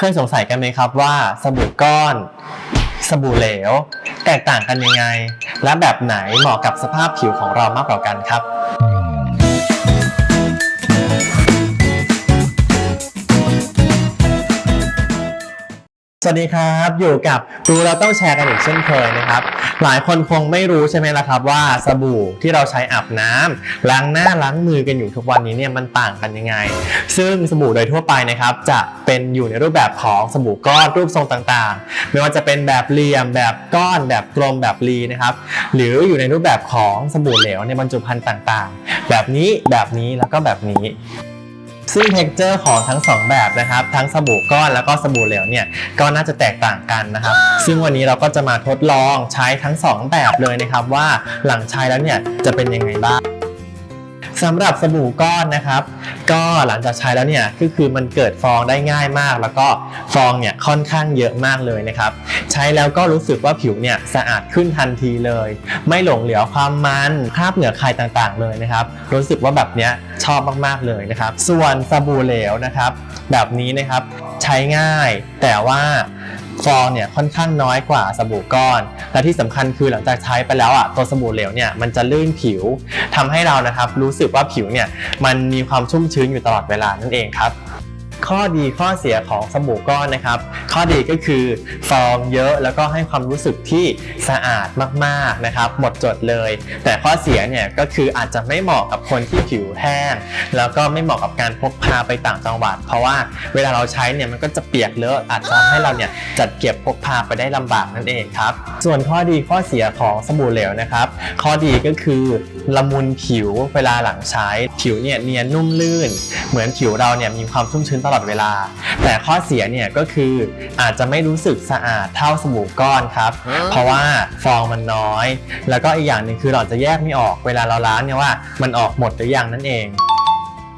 เคยสงสัยกันไหมครับว่าสบู่ก้อน สบู่เหลว แตกต่างกันยังไง และแบบไหนเหมาะกับสภาพผิวของเรามากกว่ากันครับ วัสดีครับ อยู่กับรู้เราต้องแชร์กันอีกเช่นเคยนะครับ หลายคนคงไม่รู้ใช่ไหมล่ะครับ ว่าสบู่ที่เราใช้อาบน้ำล้างหน้าล้างมือกันอยู่ทุกวันนี้เนี่ยมันต่างกันยังไง ซึ่งสบู่โดยทั่วไปนะครับจะเป็นอยู่ในรูปแบบของสบู่ก้อนรูปทรงต่างๆ ไม่ว่าจะเป็นแบบเหลี่ยม แบบก้อนแบบกลมแบบรีนะครับหรืออยู่ในรูปแบบของสบู่เหลวในบรรจุภัณฑ์ต่างๆ แบบนี้แบบนี้แล้วก็แบบนี้ ซึ่งเท็กเจอร์ของทั้งสองแบบนะครับ ทั้งสบู่ก้อนแล้วก็สบู่เหลวเนี่ยก็น่าจะแตกต่างกันนะครับ ซึ่งวันนี้เราก็จะมาทดลองใช้ทั้งสองแบบเลยนะครับว่าหลังใช้แล้วเนี่ยจะเป็นยังไงบ้าง สำหรับสบู่ก้อนนะครับ ก็หลังจากใช้แล้วเนี่ยก็คือมันเกิดฟองได้ง่ายมาก แล้วก็ฟองเนี่ยค่อนข้างเยอะมากเลยนะครับ ใช้แล้วก็รู้สึกว่าผิวเนี่ยสะอาดขึ้นทันทีเลย ไม่หลงเหลือความมันคราบเหงื่อใครต่างๆเลยนะครับ รู้สึกว่าแบบเนี้ยชอบมากๆเลยนะครับ ส่วนสบู่เหลวนะครับ แบบนี้นะครับใช้ง่ายแต่ว่า ฟองเนี่ยค่อนข้างน้อยกว่าสบู่ก้อน และที่สำคัญคือหลังจากใช้ไปแล้วอะตัวสบู่เหลวเนี่ยมันจะลื่นผิวทำให้เรานะครับรู้สึกว่าผิวเนี่ยมันมีความชุ่มชื้นอยู่ตลอดเวลานั่นเองครับ ข้อดีข้อเสียของสบู่ก้อนนะครับ ข้อดีก็คือฟองเยอะแล้วก็ให้ความรู้สึกที่สะอาดมากๆนะครับ หมดจดเลย แต่ข้อเสียเนี่ยก็คืออาจจะไม่เหมาะกับคนที่ผิวแห้งแล้วก็ไม่เหมาะกับการพกพาไปต่างจังหวัด เพราะว่าเวลาเราใช้เนี่ยมันก็จะเปียกเลอะอาจจะทำให้เราเนี่ยจัดเก็บพกพาไปได้ลำบากนั่นเองครับ ส่วนข้อดีข้อเสียของสบู่เหลวนะครับ ข้อดีก็คือละมุนผิวเวลาหลังใช้ผิวเนี่ยเนียนนุ่มลื่น เหมือนผิวเราเนี่ยมีความชุ่มชื้นตลอดเวลา แต่ข้อเสียเนี่ยก็คืออาจจะไม่รู้สึกสะอาดเท่าสบู่ก้อนครับ เพราะว่าฟองมันน้อย แล้วก็อีกอย่างหนึ่งคือเราจะแยกไม่ออกเวลาเราล้างเนี่ยว่ามันออกหมดหรือยังนั่นเอง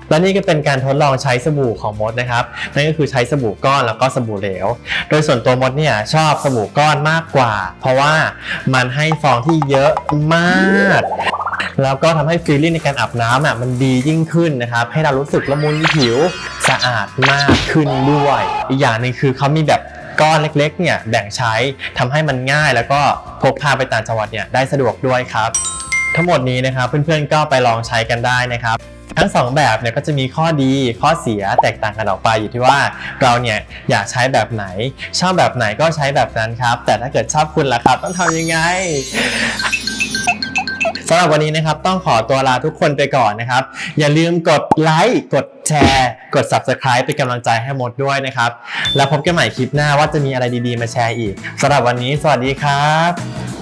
และนี่ก็เป็นการทดลองใช้สบู่ของมดนะครับนั่นก็คือใช้สบู่ก้อนแล้วก็สบู่เหลว โดยส่วนตัวมดเนี่ยชอบสบู่ก้อนมากกว่า เพราะว่ามันให้ฟองที่เยอะมาก แล้วก็ทำให้ฟีลลิ่งในการอาบน้ำอะมันดียิ่งขึ้นนะครับ ให้เรารู้สึกละมุนผิวสะอาดมากขึ้นด้วย อีกอย่างหนึ่งคือเขามีแบบก้อนเล็กๆเนี่ยแบ่งใช้ทำให้มันง่ายแล้วก็พกพาไปต่างจังหวัดเนี่ยได้สะดวกด้วยครับ ทั้งหมดนี้นะครับเพื่อนๆก็ไปลองใช้กันได้นะครับทั้งสองแบบเนี่ยก็จะมีข้อดีข้อเสียแตกต่างกันออกไปอยู่ที่ว่าเราเนี่ยอยากใช้แบบไหน ชอบแบบไหนก็ใช้แบบนั้นครับ แต่ถ้าเกิดชอบคุณล่ะครับ ต้องทำยังไง สำหรับวันนี้นะครับต้องขอตัวลาทุกคนไปก่อนนะครับ อย่าลืมกดไลค์กดแชร์ กด Subscribe เป็นกำลังใจให้มดด้วยนะครับ แล้วพบกันใหม่คลิปหน้าว่าจะมีอะไรดีๆ มาแชร์อีกสำหรับวันนี้ สวัสดีครับ